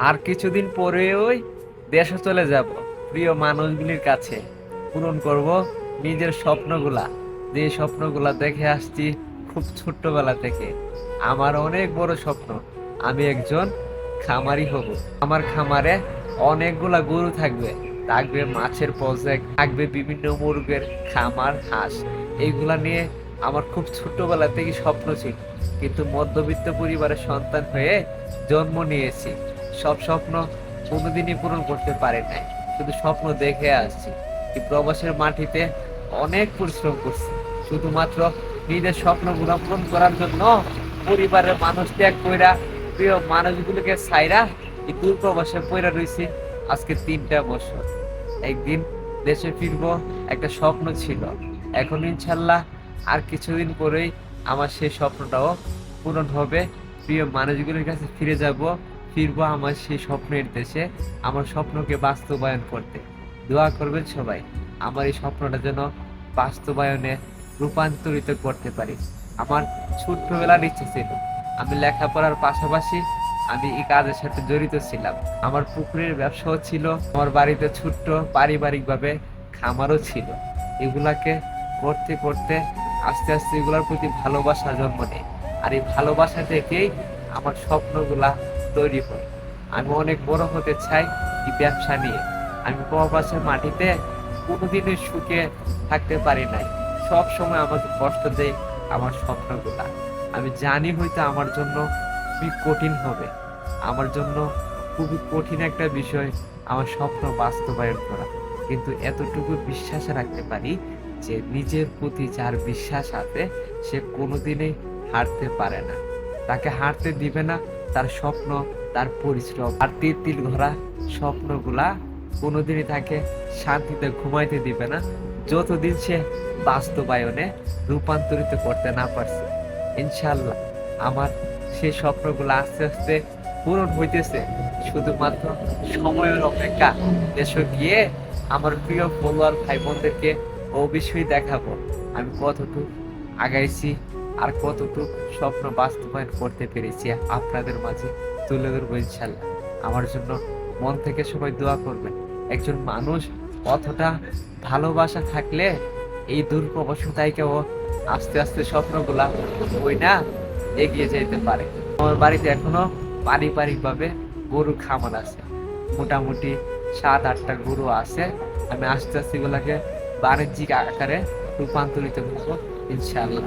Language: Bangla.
আর কিছুদিন পরে ওই দেশে চলে যাব, প্রিয় মানুষগুলির কাছে। পূরণ করব নিজের স্বপ্নগুলা। যে স্বপ্নগুলা দেখে আসছি খুব ছোট্টবেলা থেকে। আমার অনেক বড় স্বপ্ন, আমি একজন খামারি হব। আমার খামারে অনেকগুলা গরু থাকবে। থাকবে মাছের প্রজেক্ট, থাকবে বিভিন্ন মুরগের খামার, হাঁস। এইগুলা নিয়ে আমার খুব ছোট্টবেলা থেকে স্বপ্ন ছিল। কিন্তু মধ্যবিত্ত পরিবারের সন্তান হয়ে জন্ম নিয়েছি। সব স্বপ্ন কোনোদিনই পূরণ করতে পারে নাই। শুধু স্বপ্ন দেখে আসছি এই প্রবাসের মাটিতে অনেক পরিশ্রম করছি। শুধুমাত্র নিজের স্বপ্নগুলো পূরণ করার জন্য পরিবারের মানুষ ত্যাগ কইরা, প্রিয় মানুষগুলোকে ছাইরা এই দূর প্রবাসে পইরা রয়েছি আজকে তিনটা বছর। একদিন দেশে ফিরবো, একটা স্বপ্ন ছিল। এখন ইনশাল্লাহ আর কিছুদিন পরেই আমার সেই স্বপ্নটাও পূরণ হবে। প্রিয় মানুষগুলোর কাছে ফিরে যাব। ফিরবো আমার সেই স্বপ্নের দেশে, আমার স্বপ্নকে বাস্তবায়ন করতে। দোয়া করবেন সবাই, আমার এই স্বপ্নটা যেন বাস্তবায়নে রূপান্তরিত করতে পারি। আমার ছোট্টবেলার ইচ্ছে ছিল, আমি লেখাপড়ার পাশাপাশি আমি এই কাজের সাথে জড়িত ছিলাম। আমার পুকুরের ব্যবসাও ছিল, আমার বাড়িতে ছোট্ট পারিবারিকভাবে খামারও ছিল। এগুলাকে করতে করতে আস্তে আস্তে এগুলোর প্রতি ভালোবাসা জন্ম নেয়। আর এই ভালোবাসা থেকেই আমার স্বপ্নগুলা তৈরি হয়। আমি অনেক বড় হতে চাই এই ব্যবসা নিয়ে। আমি প্রবাসের মাটিতে কোনোদিনই সুখে থাকতে পারি নাই। সব সময় আমাকে কষ্ট দেয় আমার স্বপ্নগুলা। আমি জানি হয়তো আমার জন্য খুবই কঠিন হবে। আমার জন্য খুবই কঠিন একটা বিষয় আমার স্বপ্ন বাস্তবায়ন করা। কিন্তু এতটুকু বিশ্বাস রাখতে পারি যে নিজের প্রতি যার বিশ্বাস আছে, সে কোনোদিনই হারতে পারে না। তাকে হারতে দিবে না তার স্বপ্ন, তার পরিশ্রম আর তিল তিল ঘোরা স্বপ্নগুলা কোনোদিনই তাকে শান্তিতে ঘুমাইতে দিবে না। যতদিন সে বাস্তবায়নে রূপান্তরিত করতে না পারছে ইনশাল্লাহ আমার সেই স্বপ্নগুলো আস্তে আস্তে পূরণ হইতেছে। শুধুমাত্র সময়ের অপেক্ষা দেশে গিয়ে আমার প্রিয় ফলোয়ার ভাই বোনদেরকে অবশ্যই দেখাবো। আমি কতটুকু আগাইছি আর কতটুকু স্বপ্ন বাস্তবায়ন করতে পেরেছি আপনাদের মাঝে তুলে ধরবো ইনশাল্লাহ। আমার জন্য মন থেকে সবাই দোয়া করবেন। একজন মানুষ কতটা ভালোবাসা থাকলে এই দুর্প্রবশতাইকেও আস্তে আস্তে স্বপ্নগুলা ওই না এগিয়ে যেতে পারে। আমার বাড়িতে এখনও পারিবারিকভাবে গরু খামার আছে। মোটামুটি সাত, আটটা গরু আছে। আমি আস্তে আস্তে এগুলাকে বাণিজ্যিক আকারে রূপান্তরিত করব ইনশাআল্লাহ